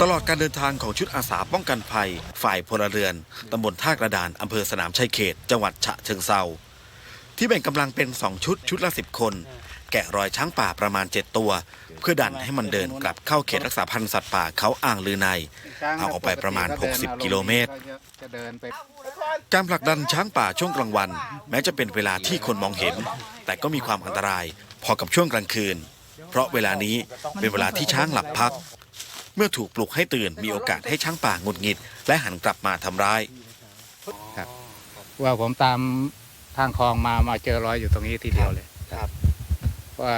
ตลอดการเดินทางของชุดอาสาป้องกันภัย ฝ่ายพลเรือนตำบลท่ากระดานอำเภอสนามชัยเขต จังหวัดฉะเชิงเซาที่แบ่งกำลังเป็น2ชุดชุดละ10คน แกะรอยช้างป่าประมาณ 7 ตัว เพื่อดันให้มันเดินกลับเข้าเขตรักษาพันธุ์สัตว์ป่าเขาอ่างลือในเอาออกไปประมาณ 60 กิโลเมตร การผลักดันช้างป่าช่วงกลางวัน แม้จะเป็นเวลาที่คนมองเห็น แต่ก็มีความอันตรายพอกับช่วงกลางคืน เพราะเวลานี้เป็นเวลาที่ช้างหลับพัก เมื่อถูกปลุกให้ตื่นมีโอกาสให้ช้างป่าหงุดหงิด และหันกลับมาทำร้ายว่าผมตามทางคลองมามาเจอรอยอยู่ตรงนี้ทีเดียวเลยครับ ว่า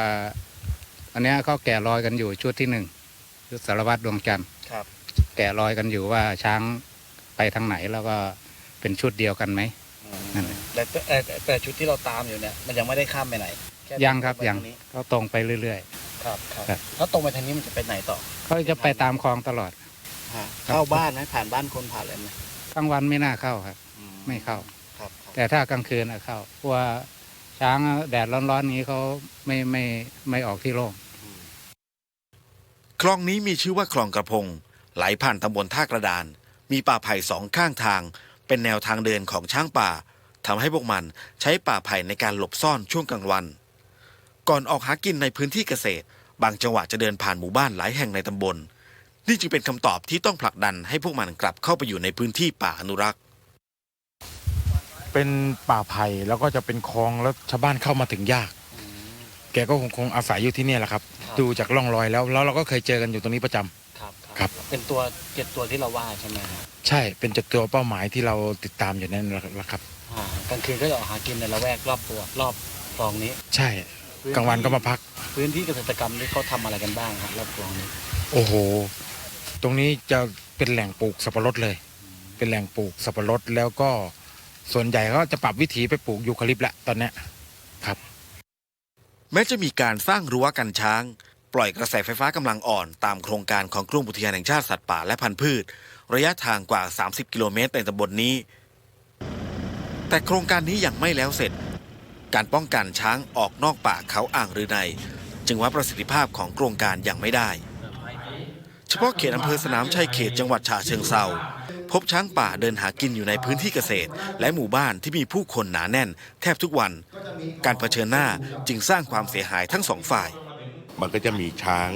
อันเนี้ยเขาแก่รอยกันอยู่ชุดที่หนึ่งชุดสารวัตรดวงจันทร์ครับ แก่รอยกันอยู่ว่าช้างไปทางไหนแล้วก็เป็นชุดเดียวกันไหมนั่นแหละแต่แต่แต่แต่แต่ชุดที่เราตามอยู่เนี่ยมันยังไม่ได้ข้ามไปไหนแยังครับตไปยังทานี้ก็ตรงไปเรื่อย ครับครับครับ แล้วตรงไปทางนี้มันจะไปไหนต่อๆเขาจะไปตามคลองตลอดเข้าบ้านไหมผ่านบ้านคนผ่านอะไรไหมกลางวันไม่น่าเข้าครับไม่เข้า ครับครับแต่ถ้ากลางคืนอะเข้าเพราะว่าช้างแดดร้อนๆนี้เขาไม่ไม่ไม่ออกที่โล่งคลองนี้มีชื่อว่าคลองกระพง ไหลผ่านตำบลท่ากระดาน มีป่าไผ่สองข้างทาง เป็นแนวทางเดินของช้างป่าทำให้พวกมันใช้ป่าไผ่ในการหลบซ่อนช่วงกลางวัน ก่อนออกหากินในพื้นที่เกษตร บางจังหวะจะเดินผ่านหมู่บ้านหลายแห่งในตำบล นี่จึงเป็นคำตอบที่ต้องผลักดันให้พวกมันกลับเข้าไปอยู่ในพื้นที่ป่าอนุรักษ์ เป็นป่าไผ่แล้วก็จะเป็นคลองแล้วชาวบ้านเข้ามาถึงยาก แกก็คงคงอาศัยอยู่ที่เนี่ยแหละครับดูจากร่องรอยแล้วแล้วเราก็เคยเจอกันอยู่ตรงนี้ประจำ ครับครับ เป็นตัวเจ็ดตัวที่เราว่าใช่ไหมครับใช่เป็นจุดตัวเป้าหมายที่เราติดตามอยู่นั่นแหละครับ อ่ากลางคืนก็จะออกหากินในละแวกรอบตัวรอบคลองนี้ ใช่ กลางวันก็มาพัก พื้นที่เกษตรกรรมนี่เขาทำอะไรกันบ้างครับรอบคลองนี้โอ้โห ตรงนี้จะเป็นแหล่งปลูกสับปะรดเลย เป็นแหล่งปลูกสับปะรดแล้วก็ส่วนใหญ่ก็จะปรับวิถีไปปลูกยูคาลิปต์ละตอนเนี้ยครับ แม้จะมีการสร้างรั้วกันช้าง ปล่อยกระแสไฟฟ้ากำลังอ่อนตามโครงการของกรมอุทยานแห่งชาติสัตว์ป่าและพันธุ์พืช ระยะทางกว่า 30 กิโลเมตรในตำบลนนี้ แต่โครงการนี้ยังไม่แล้วเสร็จ การป้องกันช้างออกนอกป่าเขาอ่างรือใน จึงว่าประสิทธิภาพของโครงการยังไม่ได้ เฉพาะเขตอำเภอสนามชัยเขตจังหวัดฉะเชิงเซาพบช้างป่าเดินหากินอยู่ในพื้นที่เกษตร และหมู่บ้านที่มีผู้คนหนาแน่น แทบทุกวัน การเผชิญหน้าจึงสร้างความเสียหายทั้งสองฝ่าย มันก็จะมีช้าง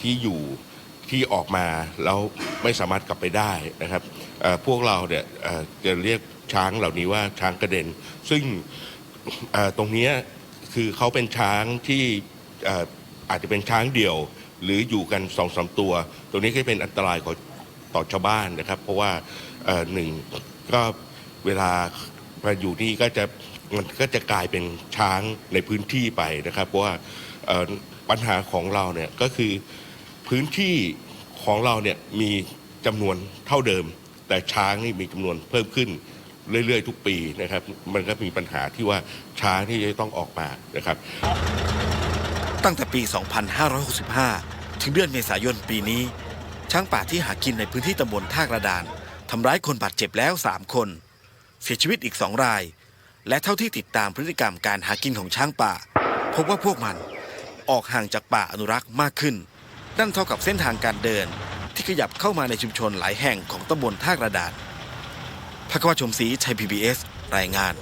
ที่อยู่ที่ออกมาแล้วไม่สามารถกลับไปได้นะครับพวกเราเนี่ยจะเรียกช้างเหล่านี้ว่าช้างกระเด็น ซึ่ง ตรงนี้คือเขาเป็นช้างที่เอ่อาจจะเป็นช้างเดี่ยว หรืออยู่กันสองสามตัว ตรงนี้ก็เป็นอันตรายของต่อชาวบ้านนะครับ เพราะว่าหนึ่งก็เวลามาอยู่นี่ก็จะมันก็จะกลายเป็นช้างในพื้นที่ไปนะครับ เพราะว่าปัญหาของเราเนี่ยก็คือพื้นที่ของเราเนี่ยมีจำนวนเท่าเดิม แต่ช้างนี่มีจำนวนเพิ่มขึ้น เรื่อยๆ ทุกปีนะครับ มันก็มีปัญหาที่ว่าช้างที่จะต้องออกมานะครับ ตั้งแต่ปี 2565 ถึงเดือนเมษายนปีนี้ ช้างป่าที่หากินในพื้นที่ตำบลท่ากระดาน ทำร้ายคนบาดเจ็บแล้ว 3 คน เสียชีวิตอีก 2 ราย และเท่าที่ติดตามพฤติกรรมการหากินของช้างป่า พบว่าพวกมันออกห่างจากป่าอนุรักษ์มากขึ้น นั่นเท่ากับเส้นทางการเดินที่ขยับเข้ามาในชุมชนหลายแห่งของตำบลท่ากระดาน พักวชมศรีชัยพีบีเอสรายงาน